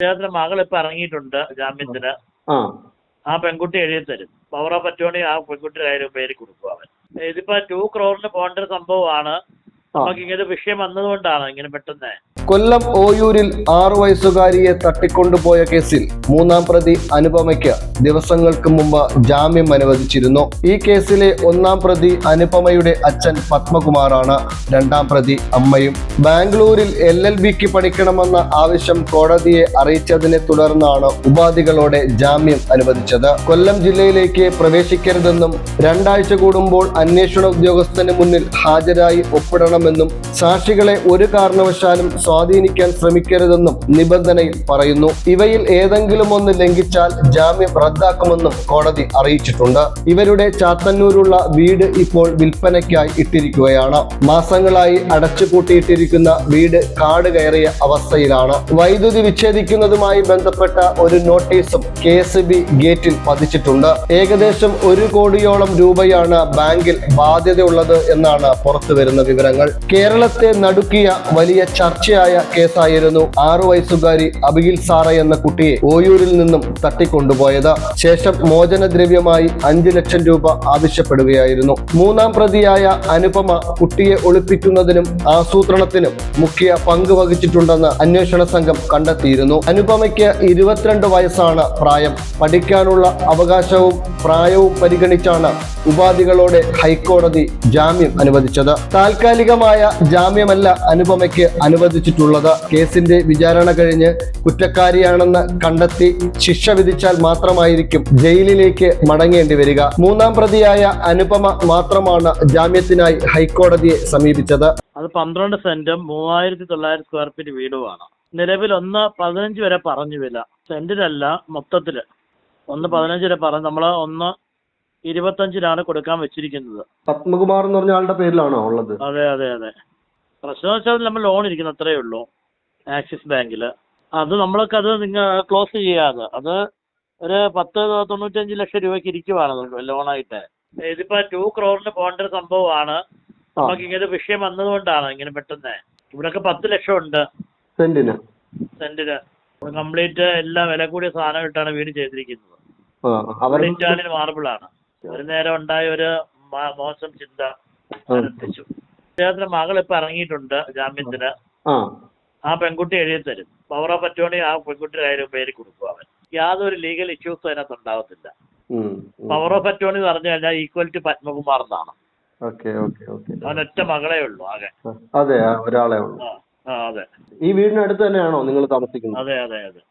അദ്ദേഹത്തിന്റെ മകൾ ഇപ്പൊ ഇറങ്ങിയിട്ടുണ്ട് ജാമ്യത്തിന്. ആ. പെൺകുട്ടി എഴുതി തരും. പവർ ഓഫ് അറ്റോണി ആ പെൺകുട്ടിയുടെ കാര്യം പേര് കൊടുക്കും അവൻ. ഇതിപ്പോ ടു ക്രോറിന് പോകേണ്ട ഒരു സംഭവമാണ്. നമുക്ക് ഇങ്ങനെ വിഷയം വന്നതുകൊണ്ടാണ് ഇങ്ങനെ പെട്ടെന്ന് കൊല്ലം ഓയൂരിൽ ആറു വയസ്സുകാരിയെ തട്ടിക്കൊണ്ടുപോയ കേസിൽ മൂന്നാം പ്രതി അനുപമയ്ക്ക് ദിവസങ്ങൾക്ക് മുമ്പ് ജാമ്യം അനുവദിച്ചിരുന്നു. ഈ കേസിലെ ഒന്നാം പ്രതി അനുപമയുടെ അച്ഛൻ പത്മകുമാറാണ്. രണ്ടാം പ്രതി അമ്മയും. ബാംഗ്ലൂരിൽ എൽ എൽ ബിക്ക് പഠിക്കണമെന്ന ആവശ്യം കോടതിയെ അറിയിച്ചതിനെ തുടർന്നാണ് ഉപാധികളോടെ ജാമ്യം അനുവദിച്ചത്. കൊല്ലം ജില്ലയിലേക്ക് പ്രവേശിക്കരുതെന്നും രണ്ടാഴ്ച കൂടുമ്പോൾ അന്വേഷണ ഉദ്യോഗസ്ഥന് മുന്നിൽ ഹാജരായി ഒപ്പിടണമെന്നും സാക്ഷികളെ ഒരു കാരണവശാലും സ്വാധീനിക്കാൻ ശ്രമിക്കരുതെന്നും നിബന്ധനയിൽ പറയുന്നു. ഇവയിൽ ഏതെങ്കിലും ഒന്ന് ലംഘിച്ചാൽ ജാമ്യം റദ്ദാക്കുമെന്നും കോടതി അറിയിച്ചിട്ടുണ്ട്. ഇവരുടെ ചാത്തന്നൂരുള്ള വീട് ഇപ്പോൾ വിൽപ്പനയ്ക്കായി ഇട്ടിരിക്കുകയാണ്. മാസങ്ങളായി അടച്ചുപൂട്ടിയിട്ടിരിക്കുന്ന വീട് കാട് കയറിയ അവസ്ഥയിലാണ്. വൈദ്യുതി വിച്ഛേദിക്കുന്നതുമായി ബന്ധപ്പെട്ട ഒരു നോട്ടീസും കെ എസ് ബി ഗേറ്റിൽ പതിച്ചിട്ടുണ്ട്. ഏകദേശം ഒരു കോടിയോളം രൂപയാണ് ബാങ്കിൽ ബാധ്യതയുള്ളത് എന്നാണ് പുറത്തുവരുന്ന വിവരങ്ങൾ. കേരളത്തെ നടുക്കിയ വലിയ ചർച്ചയായ കേസായിരുന്നു. ആറു വയസ്സുകാരി അബിഗിൽ സാറ എന്ന കുട്ടിയെ ഓയൂരിൽ നിന്നും തട്ടിക്കൊണ്ടുപോയത്. ശേഷം മോചനദ്രവ്യമായി അഞ്ചു ലക്ഷം രൂപ ആവശ്യപ്പെടുകയായിരുന്നു. മൂന്നാം പ്രതിയായ അനുപമ കുട്ടിയെ ഒളിപ്പിക്കുന്നതിനും ആസൂത്രണത്തിനും മുഖ്യ പങ്ക് വഹിച്ചിട്ടുണ്ടെന്ന് അന്വേഷണ സംഘം കണ്ടെത്തിയിരുന്നു. അനുപമയ്ക്ക് ഇരുപത്തിരണ്ട് വയസ്സാണ് പ്രായം. പഠിക്കാനുള്ള അവകാശവും പ്രായവും പരിഗണിച്ചാണ് ഉപാധികളോടെ ഹൈക്കോടതി ജാമ്യം അനുവദിച്ചത്. താൽക്കാലികമായ ജാമ്യമല്ല അനുപമയ്ക്ക് അനുവദിച്ചിട്ടുള്ളത് കേസിന്റെ വിചാരണ കഴിഞ്ഞ് കുറ്റക്കാരിയാണെന്ന് കണ്ടെത്തി ശിക്ഷ വിധിച്ചാൽ മാത്രമായിരിക്കും ജയിലിലേക്ക് മടങ്ങേണ്ടി വരിക. മൂന്നാം പ്രതിയായ അനുപമ മാത്രമാണ് ജാമ്യത്തിനായി ഹൈക്കോടതിയെ സമീപിച്ചത്. അത് പന്ത്രണ്ട് സെന്റും മൂവായിരത്തി തൊള്ളായിരം സ്ക്വയർ ഫീറ്റ് വീടുമാണ് നിലവിൽ ഒന്ന് പതിനഞ്ച് വരെ പറഞ്ഞു വില. സെന്റിനല്ല മൊത്തത്തിൽ. ഒന്ന് പതിനഞ്ച് വരെ പറഞ്ഞു നമ്മൾ ഒന്ന് ഇരുപത്തഞ്ചിനാണ് കൊടുക്കാൻ വെച്ചിരിക്കുന്നത്. പത്മകുമാർ എന്ന് പറഞ്ഞ ആളുടെ പേരിലാണോ ഉള്ളത്? അതെ അതെ അതെ. പ്രശ്നം വെച്ചാൽ നമ്മൾ ലോൺ ഇരിക്കുന്നു അത്രയേ ഉള്ളൂ. ആക്സിസ് ബാങ്കിൽ അത് നമ്മൾക്ക് അത് നിങ്ങൾ ക്ലോസ് ചെയ്യാതെ. അത് ഒരു പത്ത് തൊണ്ണൂറ്റഞ്ച് ലക്ഷം രൂപയ്ക്ക് ഇരിക്കുവാണ് ലോണായിട്ട് ഇതിപ്പോ ടു ക്രോറിന് പോകേണ്ട ഒരു സംഭവമാണ്. നമുക്ക് ഇങ്ങനെ വിഷയം വന്നതുകൊണ്ടാണ് ഇങ്ങനെ പെട്ടെന്ന്. ഇവിടൊക്കെ പത്ത് ലക്ഷം ഉണ്ട്. സെന്റിന്. സെന്റിന്. കംപ്ലീറ്റ് എല്ലാ വില കൂടിയ സാധനം ഇട്ടാണ് വീട് ചെയ്തിരിക്കുന്നത്. മാർബിൾ ആണ് ഇറ്റാലിയൻ മാർബിളാണ് ഒരു നേരം ഉണ്ടായ ഒരു മോശം ചിന്ത ആരംഭിച്ചു. അദ്ദേഹത്തിന്റെ മകൾ ഇപ്പൊ ഇറങ്ങിയിട്ടുണ്ട് ജാമ്യത്തിന്. ആ. പെൺകുട്ടി എഴുതി തരും. പവർ ഓഫ് അറ്റോണി ആ പെൺകുട്ടിയുടെ കാര്യം പേര് കൊടുക്കും അവൻ. യാതൊരു ലീഗൽ ഇഷ്യൂസ് അതിനകത്ത് ഉണ്ടാവത്തില്ല. പവർ ഓഫ് അറ്റോണി എന്ന് പറഞ്ഞു കഴിഞ്ഞാൽ ഈക്വൽ ടു പത്മകുമാർ എന്നാണ്. അവനൊറ്റ മകളേ ഉള്ളൂ ആകെ. അതെ ആ, ഒരാളെ ഉള്ളൂ. അതെ. ഈ വീടിനടുത്ത് തന്നെയാണോ നിങ്ങൾ താമസിക്കുന്നത്? അതെ അതെ അതെ.